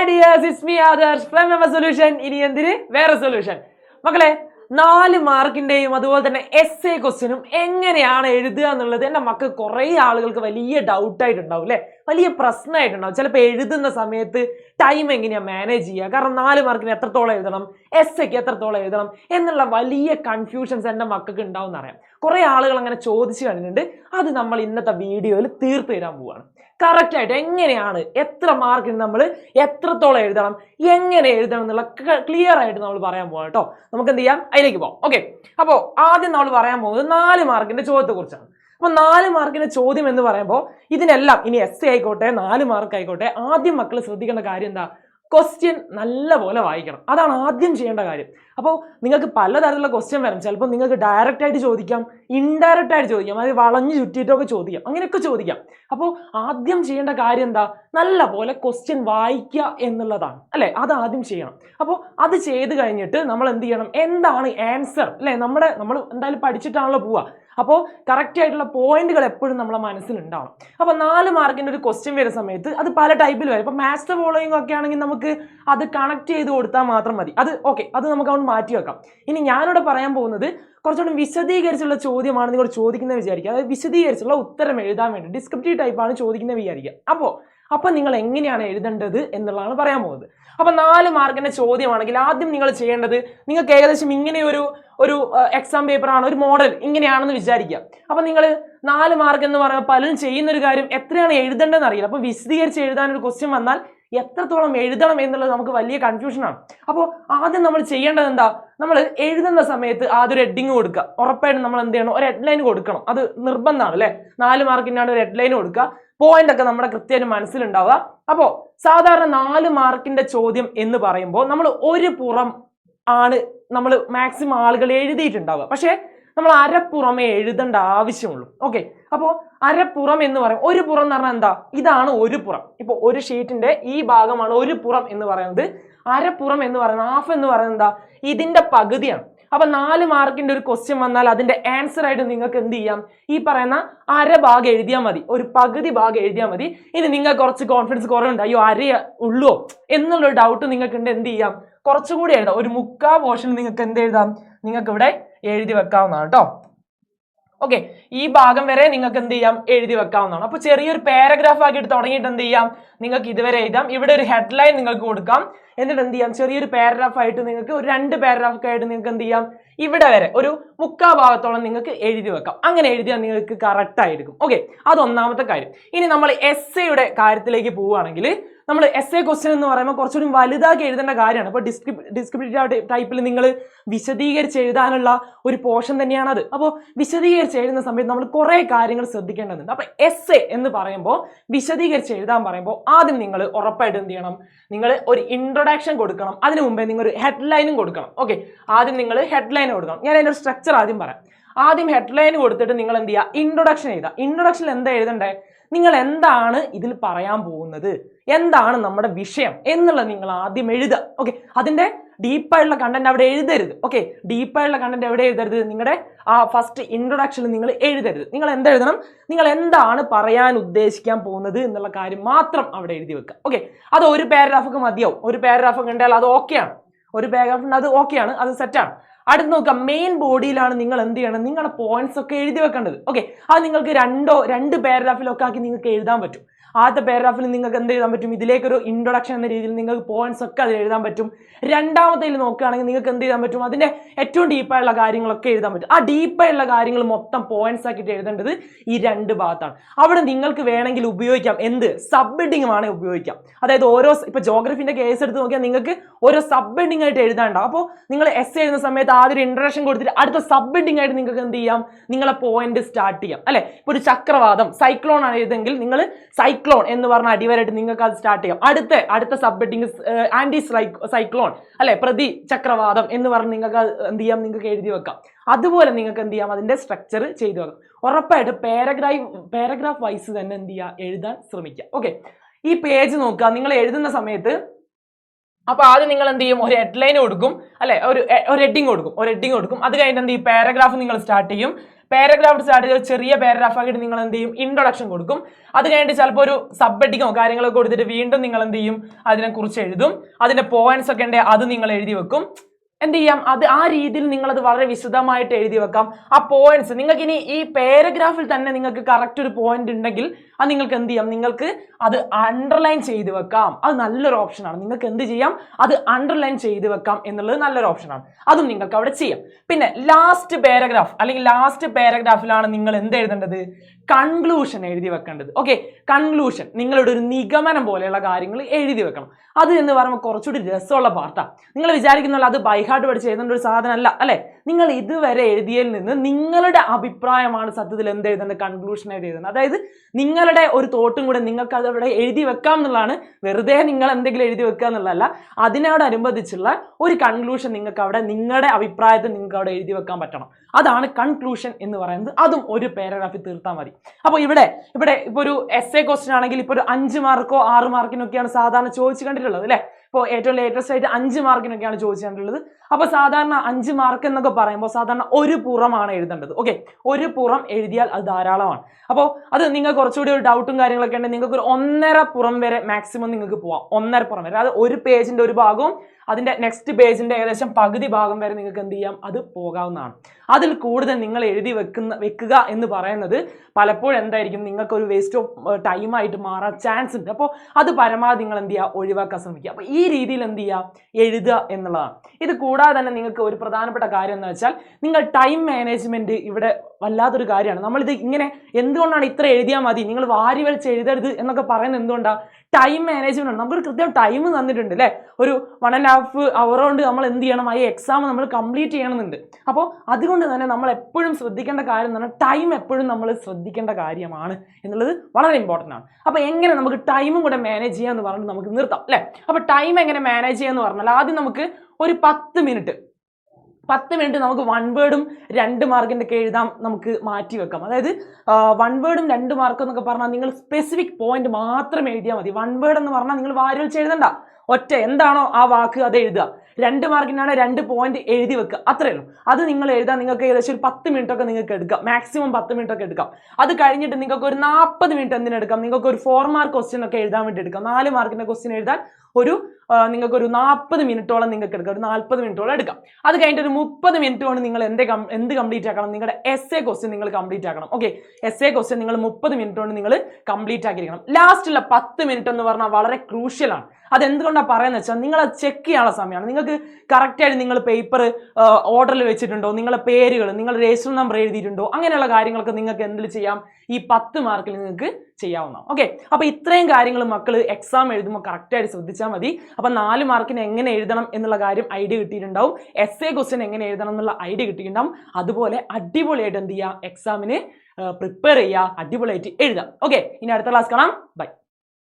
Hi dears it's me Adarsh from M solution ഇനി എന്തിന്? വേറെ സൊല്യൂഷൻ മക്കളെ നാല് മാർക്കിന്റെയും അതുപോലെ തന്നെ എസ് എ ക്വസ്റ്റ്യനും എങ്ങനെയാണ് എഴുതുക എന്നുള്ളത് എന്റെ മക്കൾ കുറേ ആളുകൾക്ക് വലിയ ഡൗട്ടായിട്ടുണ്ടാവും അല്ലേ വലിയ പ്രശ്നമായിട്ടുണ്ടാവും. ചിലപ്പോൾ എഴുതുന്ന സമയത്ത് ടൈം എങ്ങനെയാണ് മാനേജ് ചെയ്യുക? കാരണം നാല് മാർക്കിന് എത്രത്തോളം എഴുതണം? എസ് എക്ക് എത്രത്തോളം എഴുതണം? എന്നുള്ള വലിയ കൺഫ്യൂഷൻസ് എന്റെ മക്കൾക്ക് ഉണ്ടാവും എന്നറിയാം. കുറേ ആളുകൾ അങ്ങനെ ചോദിച്ചു കഴിഞ്ഞിട്ടുണ്ട് അത് നമ്മൾ ഇന്നത്തെ വീഡിയോയിൽ തീർത്തു തരാൻ പോവുകയാണ് കറക്റ്റ് ആയിട്ട് എങ്ങനെയാണ് എത്ര മാർക്കിന് നമ്മൾ എത്രത്തോളം എഴുതണം എങ്ങനെ എഴുതണം എന്നുള്ള ക്ലിയർ ആയിട്ട് നമ്മൾ പറയാൻ പോകാം കേട്ടോ. നമുക്ക് എന്ത് ചെയ്യാം? അതിലേക്ക് പോകാം ഓക്കെ അപ്പോൾ ആദ്യം നമ്മൾ പറയാൻ പോകുന്നത് നാല് മാർക്കിന്റെ ചോദ്യത്തെക്കുറിച്ചാണ്. അപ്പോൾ നാല് മാർക്കിന്റെ ചോദ്യം എന്ന് പറയുമ്പോൾ ഇതിനെല്ലാം ഇനി എസ് ആയിക്കോട്ടെ നാല് മാർക്ക് ആയിക്കോട്ടെ ആദ്യം മക്കൾ ശ്രദ്ധിക്കേണ്ട കാര്യം എന്താ? ക്വസ്റ്റ്യൻ നല്ല പോലെ വായിക്കണം. അതാണ് ആദ്യം ചെയ്യേണ്ട കാര്യം. അപ്പോൾ നിങ്ങൾക്ക് പലതരത്തിലുള്ള ക്വസ്റ്റ്യൻ വരും. ചിലപ്പോൾ നിങ്ങൾക്ക് ഡയറക്റ്റ് ആയിട്ട് ചോദിക്കാം ഇൻഡയറക്റ്റ് ആയിട്ട് ചോദിക്കാം അതായത് വളഞ്ഞു ചുറ്റിയിട്ടൊക്കെ ചോദിക്കാം അങ്ങനെയൊക്കെ ചോദിക്കാം. അപ്പോൾ ആദ്യം ചെയ്യേണ്ട കാര്യം എന്താ? നല്ല പോലെ ക്വസ്റ്റ്യൻ വായിക്കുക എന്നുള്ളതാണ്. അല്ലേ? അത് ആദ്യം ചെയ്യണം. അപ്പോൾ അത് ചെയ്ത് കഴിഞ്ഞിട്ട് നമ്മൾ എന്ത് ചെയ്യണം? എന്താണ് ആൻസർ അല്ലേ? നമ്മുടെ നമ്മൾ എന്തായാലും പഠിച്ചിട്ടാണല്ലോ പോവുക. അപ്പോൾ കറക്റ്റ് ആയിട്ടുള്ള പോയിന്റുകൾ എപ്പോഴും നമ്മുടെ മനസ്സിലുണ്ടാവണം അപ്പോൾ നാല് മാർക്കിന്റെ ഒരു ക്വസ്റ്റ്യൻ വരുന്ന സമയത്ത് അത് പല ടൈപ്പിൽ വരും. ഇപ്പോൾ മാസ്റ്റർ ഫോളോയിങ് ഒക്കെ ആണെങ്കിൽ നമുക്ക് അത് കണക്ട് ചെയ്ത് കൊടുത്താൽ മാത്രം മതി. അത് ഓക്കെ അത് നമുക്ക് അവിടെ മാറ്റി വെക്കാം. ഇനി ഞാനിവിടെ പറയാൻ പോകുന്നത് കുറച്ചുകൂടി വിശദീകരിച്ചുള്ള ചോദ്യമാണ് നിങ്ങൾ ചോദിക്കുന്നത് വിചാരിക്കുക. അതായത് വിശദീകരിച്ചുള്ള ഉത്തരം എഴുതാൻ വേണ്ടി ഡിസ്ക്രിപ്റ്റീവ് ടൈപ്പാണ് ചോദിക്കുന്നത് വിചാരിക്കുക. അപ്പോൾ അപ്പോൾ നിങ്ങൾ എങ്ങനെയാണ് എഴുതേണ്ടത് എന്നുള്ളതാണ് പറയാൻ പോകുന്നത്. അപ്പോൾ നാല് മാർക്കിന്റെ ചോദ്യമാണെങ്കിൽ ആദ്യം നിങ്ങൾ ചെയ്യേണ്ടത് നിങ്ങൾക്ക് ഏകദേശം ഇങ്ങനെ ഒരു ഒരു എക്സാം പേപ്പറാണ് ഒരു മോഡൽ ഇങ്ങനെയാണെന്ന് വിചാരിക്കുക. അപ്പോൾ നിങ്ങൾ നാല് മാർക്ക് എന്ന് പറയുമ്പോൾ പലരും ചെയ്യുന്ന ഒരു കാര്യം എത്രയാണ് എഴുതേണ്ടതെന്ന് അറിയില്ല. അപ്പോൾ വിശദീകരിച്ച് എഴുതാൻ ഒരു ക്വസ്റ്റ്യൻ വന്നാൽ എത്രത്തോളം എഴുതണം എന്നുള്ളത് നമുക്ക് വലിയ കൺഫ്യൂഷനാണ് അപ്പോൾ ആദ്യം നമ്മൾ ചെയ്യേണ്ടത് എന്താ? നമ്മൾ എഴുതുന്ന സമയത്ത് ആദ്യം ഒരു ഹെഡിങ് കൊടുക്കുക. ഉറപ്പായിട്ടും നമ്മൾ എന്ത് ചെയ്യണം? ഒരു ഹെഡ്ലൈൻ കൊടുക്കണം. അത് നിർബന്ധമാണ് അല്ലേ? നാല് മാർക്കിനാണ് ഒരു ഹെഡ്ലൈൻ കൊടുക്കുക. പോയിന്റ് ഒക്കെ നമ്മുടെ കൃത്യമായിട്ട് മനസ്സിലുണ്ടാവുക. അപ്പോൾ സാധാരണ നാല് മാർക്കിന്റെ ചോദ്യം എന്ന് പറയുമ്പോൾ നമ്മൾ ഒരു പുറം ആണ് നമ്മൾ മാക്സിമം ആളുകൾ എഴുതിയിട്ടുണ്ടാവുക. പക്ഷേ നമ്മൾ അരപ്പുറമേ എഴുതേണ്ട ആവശ്യമുള്ളൂ. ഓക്കെ അപ്പോൾ അരപ്പുറം എന്ന് പറയും ഒരു പുറം എന്ന് പറഞ്ഞാൽ എന്താ? ഇതാണ് ഒരു പുറം. ഇപ്പോൾ ഒരു ഷീറ്റിന്റെ ഈ ഭാഗമാണ് ഒരു പുറം എന്ന് പറയുന്നത്. അരപ്പുറം എന്ന് പറയുന്നത് ഹാഫ് എന്ന് പറയുന്നത് എന്താ? ഇതിന്റെ പകുതിയാണ്. അപ്പൊ നാല് മാർക്കിന്റെ ഒരു ക്വസ്റ്റ്യൻ വന്നാൽ അതിന്റെ ആൻസർ ആയിട്ട് നിങ്ങൾക്ക് എന്ത് ചെയ്യാം? ഈ പറയുന്ന അര ഭാഗം എഴുതിയാൽ മതി. ഒരു പകുതി ഭാഗം എഴുതിയാൽ മതി. ഇനി നിങ്ങൾ കുറച്ച് കോൺഫിഡൻസ് കുറവുണ്ട് അയ്യോ അര ഉള്ളോ. എന്നുള്ളൊരു ഡൗട്ട് നിങ്ങൾക്ക് ഉണ്ട് എന്ത് ചെയ്യാം? കുറച്ചുകൂടി എഴുതാം. ഒരു മുക്കാ പോർഷൻ നിങ്ങൾക്ക് എന്ത് എഴുതാം? നിങ്ങൾക്ക് ഇവിടെ എഴുതി വെക്കാവുന്നതാണ് കേട്ടോ ഓക്കെ ഈ ഭാഗം വരെ നിങ്ങൾക്ക് എന്ത് ചെയ്യാം? എഴുതി വെക്കാവുന്നതാണ്. അപ്പോൾ ചെറിയൊരു പാരഗ്രാഫ് ആക്കിയിട്ട് തുടങ്ങിയിട്ട് എന്ത് ചെയ്യാം? നിങ്ങൾക്ക് ഇതുവരെ എഴുതാം. ഇവിടെ ഒരു ഹെഡ്ലൈൻ നിങ്ങൾക്ക് കൊടുക്കാം. എന്നിട്ട് എന്ത് ചെയ്യാം? ചെറിയൊരു പാരഗ്രാഫ് ആയിട്ട് നിങ്ങൾക്ക് ഒരു രണ്ട് പാരഗ്രാഫ് ആയിട്ട് നിങ്ങൾക്ക് എന്ത് ചെയ്യാം? ഇവിടെ വരെ ഒരു മുക്കാ ഭാഗത്തോളം നിങ്ങൾക്ക് എഴുതി വെക്കാം. അങ്ങനെ എഴുതിയാൽ നിങ്ങൾക്ക് കറക്റ്റ് ആയിരിക്കും. ഓക്കെ അത് ഒന്നാമത്തെ കാര്യം. ഇനി നമ്മൾ എസ് എയുടെ കാര്യത്തിലേക്ക് പോവുകയാണെങ്കിൽ നമ്മൾ എസ് എ ക്വസ്റ്റ്യൻ എന്ന് പറയുമ്പോൾ കുറച്ചുകൂടി വലുതാക്കി എഴുതേണ്ട കാര്യമാണ്. അപ്പോൾ ഡിസ്ക്രിപ് ഡിസ്ക്രിപ്റ്റീവ് ടൈപ്പിൽ നിങ്ങൾ വിശദീകരിച്ച് എഴുതാനുള്ള ഒരു പോർഷൻ തന്നെയാണ് അത് അപ്പോൾ വിശദീകരിച്ച് എഴുതുന്ന സമയത്ത് നമ്മൾ കുറേ കാര്യങ്ങൾ ശ്രദ്ധിക്കേണ്ടതുണ്ട്. അപ്പോൾ എസ് എ എന്ന് പറയുമ്പോൾ വിശദീകരിച്ച് എഴുതാൻ പറയുമ്പോൾ ആദ്യം നിങ്ങൾ ഉറപ്പായിട്ട് എന്ത് ചെയ്യണം? നിങ്ങൾ ഒരു ഇൻട്രൊഡക്ഷൻ കൊടുക്കണം. അതിനു മുമ്പേ നിങ്ങൾ ഒരു ഹെഡ്ലൈനും കൊടുക്കണം. ഓക്കെ ആദ്യം നിങ്ങൾ ഹെഡ്ലൈൻ കൊടുക്കണം. ഞാൻ അതിന്റെ ഒരു സ്ട്രക്ചർ ആദ്യം പറയാം. ആദ്യം ഹെഡ്ലൈൻ കൊടുത്തിട്ട് നിങ്ങൾ എന്ത് ചെയ്യുക? ഇൻട്രൊഡക്ഷൻ എഴുതുക. ഇൻട്രൊഡക്ഷനിൽ എന്താ എഴുതണ്ടേ? നിങ്ങൾ എന്താണ് ഇതിൽ പറയാൻ പോകുന്നത്? എന്താണ് നമ്മുടെ വിഷയം? എന്നുള്ളത് നിങ്ങൾ ആദ്യം എഴുതുക. ഓക്കെ അതിന്റെ ഡീപ്പായിട്ടുള്ള കണ്ടന്റ് അവിടെ എഴുതരുത്. ഓക്കെ ഡീപ്പായിട്ടുള്ള കണ്ടന്റ് എവിടെ എഴുതരുത്? നിങ്ങളുടെ ആ ഫസ്റ്റ് ഇൻട്രൊഡക്ഷനിൽ നിങ്ങൾ എഴുതരുത്. നിങ്ങൾ എന്തെഴുതണം നിങ്ങൾ എന്താണ് പറയാൻ ഉദ്ദേശിക്കാൻ പോകുന്നത് എന്നുള്ള കാര്യം മാത്രം അവിടെ എഴുതി വെക്കുക. ഓക്കെ അത് ഒരു പാരഗ്രാഫൊക്കെ മതിയാവും. ഒരു പാരഗ്രാഫ് ഉണ്ടായാൽ അത് ഓക്കെയാണ് ഒരു പാരഗ്രാഫ് ഉണ്ട് അത് ഓക്കെയാണ് അത് സെറ്റാണ് അടുത്ത് നോക്കുക മെയിൻ ബോഡിയിലാണ് നിങ്ങൾ എന്ത് ചെയ്യണം നിങ്ങളുടെ പോയിന്റ്സ് ഒക്കെ എഴുതി വെക്കേണ്ടത്. ഓക്കെ അത് നിങ്ങൾക്ക് രണ്ടോ രണ്ട് പാരഗ്രാഫിലൊക്കെ ആക്കി നിങ്ങൾക്ക് എഴുതാൻ പറ്റും. ആദ്യത്തെ പാരഗ്രാഫിൽ നിങ്ങൾക്ക് എന്ത് എഴുതാൻ പറ്റും? ഇതിലേക്കൊരു ഇൻട്രൊഡക്ഷൻ എന്ന രീതിയിൽ നിങ്ങൾക്ക് പോയിന്റ്സ് ഒക്കെ അത് എഴുതാൻ പറ്റും. രണ്ടാമത്തേൽ നോക്കുകയാണെങ്കിൽ നിങ്ങൾക്ക് എന്ത് ചെയ്യാൻ പറ്റും? അതിന്റെ ഏറ്റവും ഡീപ്പായുള്ള കാര്യങ്ങളൊക്കെ എഴുതാൻ പറ്റും. ആ ഡീപ്പായുള്ള കാര്യങ്ങൾ മൊത്തം പോയിന്റ്സ് ആക്കിയിട്ട് എഴുതേണ്ടത് ഈ രണ്ട് ഭാഗത്താണ്. അവിടെ നിങ്ങൾക്ക് വേണമെങ്കിൽ ഉപയോഗിക്കാം. എന്ത്? സബ് ഹെഡിങ് വേണമെങ്കിൽ ഉപയോഗിക്കാം. അതായത് ഓരോ ഇപ്പൊ ജോഗ്രഫിന്റെ കേസ് എടുത്ത് നോക്കിയാൽ നിങ്ങൾക്ക് ഓരോ സബ് ഹെഡിങ് ആയിട്ട് എഴുതാണ്ട അപ്പോൾ നിങ്ങൾ എസ് എഴുതുന്ന സമയത്ത് ആദ്യം ഒരു ഇൻട്രഡക്ഷൻ കൊടുത്തിട്ട് അടുത്ത സബ് ഹെഡിങ് ആയിട്ട് നിങ്ങൾക്ക് എന്ത് ചെയ്യാം? നിങ്ങളെ പോയിന്റ് സ്റ്റാർട്ട് ചെയ്യാം. അല്ലെ? ഇപ്പൊ ഒരു ചക്രവാദം സൈക്ലോൺ ആണ് എഴുതെങ്കിൽ നിങ്ങൾ സൈക്ലോൺ എന്ന് പറഞ്ഞ അടിവരായിട്ട് നിങ്ങൾക്ക് അത് സ്റ്റാർട്ട് ചെയ്യാം. അടുത്ത അടുത്ത സബ് ഹെഡിങ് ആന്റി സൈക്ലോൺ അല്ലെ? പ്രതി ചക്രവാദം എന്ന് പറഞ്ഞ് നിങ്ങൾക്ക് എന്ത് ചെയ്യാം? നിങ്ങൾക്ക് എഴുതി വെക്കാം. അതുപോലെ നിങ്ങൾക്ക് എന്ത് ചെയ്യാം? അതിന്റെ സ്ട്രക്ചർ ചെയ്തു വെക്കാം. ഉറപ്പായിട്ട് പാരഗ്രാഫ് പാരഗ്രാഫ് വൈസ് തന്നെ എന്ത് ചെയ്യുക എഴുതാൻ ശ്രമിക്കുക ഓക്കെ ഈ പേജ് നോക്കുക. നിങ്ങൾ എഴുതുന്ന സമയത്ത് അപ്പൊ ആദ്യം നിങ്ങൾ എന്ത് ചെയ്യും? ഒരു ഹെഡ്ലൈൻ കൊടുക്കും അല്ലെ? ഒരു ഒരു ഹെഡിങ് കൊടുക്കും. ഒരു ഹെഡിങ് കൊടുക്കും. അത് കഴിഞ്ഞിട്ട് എന്ത് ചെയ്യും? പാരഗ്രാഫ് നിങ്ങൾ സ്റ്റാർട്ട് ചെയ്യും. പാരഗ്രാഫ് സ്റ്റാർട്ട് ചെയ്ത് ചെറിയ പാരഗ്രാഫ് ആക്കിയിട്ട് നിങ്ങൾ എന്ത് ചെയ്യും? ഇൻട്രൊഡക്ഷൻ കൊടുക്കും. അത് കഴിഞ്ഞിട്ട് ചിലപ്പോൾ ഒരു സബ് ഹെഡിങ്ങോ കാര്യങ്ങളൊക്കെ കൊടുത്തിട്ട് വീണ്ടും നിങ്ങൾ എന്ത് ചെയ്യും? അതിനെക്കുറിച്ച് എഴുതും. അതിന്റെ പോയിന്റ്സ് ഒക്കെ ഉണ്ടെങ്കിൽ അത് നിങ്ങൾ എഴുതി വെക്കും. എന്ത് ചെയ്യാം അത് ആ രീതിയിൽ നിങ്ങൾ അത് വളരെ വിശദമായിട്ട് എഴുതി വെക്കാം. ആ പോയിന്റ്സ് നിങ്ങൾക്ക് ഇനി ഈ പാരഗ്രാഫിൽ തന്നെ നിങ്ങൾക്ക് കറക്റ്റ് ഒരു പോയിന്റ് ഉണ്ടെങ്കിൽ അത് നിങ്ങൾക്ക് എന്ത് ചെയ്യാം? നിങ്ങൾക്ക് അത് അണ്ടർലൈൻ ചെയ്ത് വെക്കാം. അത് നല്ലൊരു ഓപ്ഷനാണ് നിങ്ങൾക്ക് എന്ത് ചെയ്യാം? അത് അണ്ടർലൈൻ ചെയ്ത് വെക്കാം എന്നുള്ളത് നല്ലൊരു ഓപ്ഷനാണ് അതും നിങ്ങൾക്ക് അവിടെ ചെയ്യാം. പിന്നെ ലാസ്റ്റ് പാരഗ്രാഫ് അല്ലെങ്കിൽ ലാസ്റ്റ് പാരഗ്രാഫിലാണ് നിങ്ങൾ എന്ത് എഴുതേണ്ടത്? കൺക്ലൂഷൻ എഴുതി വെക്കേണ്ടത്. ഓക്കെ കൺക്ലൂഷൻ നിങ്ങളുടെ ഒരു നിഗമനം പോലെയുള്ള കാര്യങ്ങൾ എഴുതി വെക്കണം. അത് എന്ന് പറയുമ്പോൾ കുറച്ചുകൂടി രസമുള്ള പാർട്ടാണ് നിങ്ങൾ വിചാരിക്കുന്നുള്ള അത് ബൈഹാർട്ട് പഠിച്ച് എഴുതേണ്ട ഒരു സാധനമല്ല അല്ലെ? നിങ്ങൾ ഇതുവരെ എഴുതിയതിൽ നിന്ന് നിങ്ങളുടെ അഭിപ്രായമാണ് സത്യത്തിൽ എന്ത് എഴുതുന്നത്? കൺക്ലൂഷൻ ആയിട്ട് എഴുതുന്നത്. അതായത് നിങ്ങളുടെ ഒരു തോട്ടും കൂടെ നിങ്ങൾക്ക് അത് അവിടെ എഴുതി വെക്കാം എന്നുള്ളതാണ്. വെറുതെ നിങ്ങൾ എന്തെങ്കിലും എഴുതി വെക്കുക എന്നുള്ളതല്ല. അതിനോടനുബന്ധിച്ചുള്ള ഒരു കൺക്ലൂഷൻ നിങ്ങൾക്ക് അവിടെ നിങ്ങളുടെ അഭിപ്രായത്തിൽ നിങ്ങൾക്ക് അവിടെ എഴുതി വെക്കാൻ പറ്റണം. അതാണ് കൺക്ലൂഷൻ എന്ന് പറയുന്നത്. അതും ഒരു പാരഗ്രാഫിൽ തീർത്താൽ മതി. അപ്പോൾ ഇവിടെ ഇവിടെ ഇപ്പോൾ ഒരു എസ് എ ക്വസ്റ്റൻ ആണെങ്കിൽ ഇപ്പോൾ ഒരു അഞ്ച് മാർക്കോ ആറ് മാർക്കിനൊക്കെയാണ് സാധാരണ ചോദിച്ചു കണ്ടിട്ടുള്ളത് അല്ലേ? ഇപ്പോൾ ഏറ്റവും ലേറ്റസ്റ്റ് ആയിട്ട് അഞ്ച് മാർക്കിനൊക്കെയാണ് ചോദിച്ചു കണ്ടിട്ടുള്ളത് അപ്പോൾ സാധാരണ അഞ്ച് മാർക്ക് എന്നൊക്കെ പറയുമ്പോൾ സാധാരണ ഒരു പുറമാണ് എഴുതേണ്ടത്. ഓക്കെ ഒരു പുറം എഴുതിയാൽ അത് ധാരാളമാണ്. അപ്പോൾ അത് നിങ്ങൾ കുറച്ചുകൂടി ഒരു ഡൗട്ടും കാര്യങ്ങളൊക്കെ ഉണ്ടെങ്കിൽ നിങ്ങൾക്ക് ഒരു ഒന്നര പുറം വരെ മാക്സിമം നിങ്ങൾക്ക് പോവാം. ഒന്നര പുറം വരെ. അത് ഒരു പേജിന്റെ ഒരു ഭാഗവും അതിന്റെ നെക്സ്റ്റ് പേജിന്റെ ഏകദേശം പകുതി ഭാഗം വരെ നിങ്ങൾക്ക് എന്ത് ചെയ്യാം? അത് പോകാവുന്നതാണ്. അതിൽ കൂടുതൽ നിങ്ങൾ എഴുതി വെക്കുന്ന വെക്കുക എന്ന് പറയുന്നത് പലപ്പോഴും എന്തായിരിക്കും? നിങ്ങൾക്ക് ഒരു വേസ്റ്റ് ഓഫ് ടൈമായിട്ട് മാറാൻ ചാൻസ് ഉണ്ട്. അപ്പോൾ അത് പരമാവധി നിങ്ങൾ എന്ത് ചെയ്യുക? ഒഴിവാക്കാൻ ശ്രമിക്കുക. അപ്പോൾ ഈ രീതിയിൽ എന്ത് ചെയ്യുക? എഴുതുക എന്നുള്ളതാണ്. ഇത് കൂടാതെ തന്നെ നിങ്ങൾക്ക് ഒരു പ്രധാനപ്പെട്ട കാര്യം എന്ന് വെച്ചാൽ നിങ്ങൾ ടൈം മാനേജ്മെന്റ് ഇവിടെ വല്ലാത്തൊരു കാര്യമാണ്. നമ്മളിത് ഇങ്ങനെ എന്തുകൊണ്ടാണ് ഇത്ര എഴുതിയാൽ മതി? നിങ്ങൾ വാരി വലിച്ച് എഴുതരുത് എന്നൊക്കെ പറയുന്നത് എന്തുകൊണ്ടാണ് ടൈം മാനേജ്മെന്റ് ഉണ്ട് നമുക്കൊരു കൃത്യം ടൈം തന്നിട്ടുണ്ട് അല്ലേ ഒരു വൺ ആൻഡ് ഹാഫ് അവർ കൊണ്ട് നമ്മൾ എന്ത് ചെയ്യണം? ഈ എക്സാം നമ്മൾ കംപ്ലീറ്റ് ചെയ്യണമെന്നുണ്ട്. അപ്പോൾ അതുകൊണ്ട് തന്നെ നമ്മൾ എപ്പോഴും ശ്രദ്ധിക്കേണ്ട കാര്യം എന്ന് പറഞ്ഞാൽ ടൈം എപ്പോഴും നമ്മൾ ശ്രദ്ധിക്കേണ്ട കാര്യമാണ് എന്നുള്ളത് വളരെ ഇമ്പോർട്ടന്റ് ആണ്. അപ്പോൾ എങ്ങനെ നമുക്ക് ടൈമും കൂടെ മാനേജ് ചെയ്യാമെന്ന് പറഞ്ഞിട്ട് നമുക്ക് നിർത്താം അല്ലേ അപ്പോൾ ടൈം എങ്ങനെ മാനേജ് ചെയ്യാമെന്ന് പറഞ്ഞാൽ ആദ്യം നമുക്ക് ഒരു പത്ത് മിനിറ്റ് പത്ത് മിനിറ്റ് നമുക്ക് വൺ വേർഡും രണ്ട് മാർക്കിന്റെ ഒക്കെ എഴുതാം നമുക്ക് മാറ്റി വെക്കാം. അതായത് വൺ വേർഡും രണ്ട് മാർക്കും എന്നൊക്കെ പറഞ്ഞാൽ നിങ്ങൾ സ്പെസിഫിക് പോയിന്റ് മാത്രം എഴുതിയാൽ മതി. വൺ വേർഡ് എന്ന് പറഞ്ഞാൽ നിങ്ങൾ വാരി വെച്ച് എഴുതണ്ട. ഒറ്റ എന്താണോ ആ വാക്ക് അത് എഴുതുക. രണ്ട് മാർക്കിനാണ് രണ്ട് പോയിന്റ് എഴുതി വെക്കുക. അത്രയേ ഉള്ളൂ. അത് നിങ്ങൾ എഴുതാൻ നിങ്ങൾക്ക് ഏകദേശം ഒരു പത്ത് മിനിറ്റ് ഒക്കെ നിങ്ങൾക്ക് എടുക്കാം. മാക്സിമം പത്ത് മിനിറ്റ് ഒക്കെ എടുക്കാം. അത് കഴിഞ്ഞിട്ട് നിങ്ങൾക്ക് ഒരു നാൽപ്പത് മിനിറ്റ് എന്തിനെടുക്കാം നിങ്ങൾക്ക് ഒരു ഫോർ മാർക്ക് ക്വസ്റ്റ്യൻ ഒക്കെ എഴുതാൻ വേണ്ടി എടുക്കാം. നാല് മാർക്കിന്റെ ക്വസ്റ്റ്യൻ എഴുതാൻ ഒരു നിങ്ങൾക്ക് ഒരു നാൽപ്പത് മിനിറ്റോളം നിങ്ങൾക്ക് എടുക്കാം. ഒരു നാൽപ്പത് മിനിറ്റോളം എടുക്കാം. അത് കഴിഞ്ഞിട്ട് ഒരു മുപ്പത് മിനിറ്റ് കൊണ്ട് നിങ്ങൾ എന്ത് എന്ത് കംപ്ലീറ്റ് ആക്കണം? നിങ്ങളുടെ എസ് എ ക്വസ്റ്റ്യൻ നിങ്ങൾ കംപ്ലീറ്റ് ആക്കണം. ഓക്കെ എസ് എ ക്വസ്റ്റ്യൻ നിങ്ങൾ മുപ്പത് മിനിറ്റ് കൊണ്ട് നിങ്ങൾ കംപ്ലീറ്റ് ആക്കിയിരിക്കണം. ലാസ്റ്റുള്ള പത്ത് മിനിറ്റ് എന്ന് പറഞ്ഞാൽ വളരെ ക്രൂഷ്യലാണ് അതെന്തുകൊണ്ടാണ് പറയുന്നത് വെച്ചാൽ നിങ്ങൾ അത് ചെക്ക് ചെയ്യാനുള്ള സമയമാണ്. നിങ്ങൾക്ക് കറക്റ്റായിട്ട് നിങ്ങൾ പേപ്പർ ഓർഡറിൽ വെച്ചിട്ടുണ്ടോ? നിങ്ങളുടെ പേരുകൾ നിങ്ങളുടെ രജിസ്റ്റർ നമ്പർ എഴുതിയിട്ടുണ്ടോ? അങ്ങനെയുള്ള കാര്യങ്ങളൊക്കെ നിങ്ങൾക്ക് എന്തിൽ ചെയ്യാം? ഈ പത്ത് മാർക്കിൽ നിങ്ങൾക്ക് ചെയ്യാവുന്ന ഓക്കെ അപ്പോൾ ഇത്രയും കാര്യങ്ങൾ മക്കൾ എക്സാം എഴുതുമ്പോൾ കറക്റ്റായിട്ട് ശ്രദ്ധിച്ചാൽ മതി. അപ്പോൾ നാല് മാർക്കിന് എങ്ങനെ എഴുതണം എന്നുള്ള കാര്യം ഐഡിയ കിട്ടിയിട്ടുണ്ടാവും. എസ് എ ക്വസ്റ്റ്യൻ എങ്ങനെ എഴുതണം എന്നുള്ള ഐഡിയ കിട്ടിയിട്ടുണ്ടാവും. അതുപോലെ അടിപൊളിയായിട്ട് എന്ത് ചെയ്യുക എക്സാമിന് പ്രിപ്പയർ ചെയ്യുക അടിപൊളിയായിട്ട് എഴുതാം. ഓക്കെ ഇനി അടുത്ത ക്ലാസ് കാണാം. ബൈ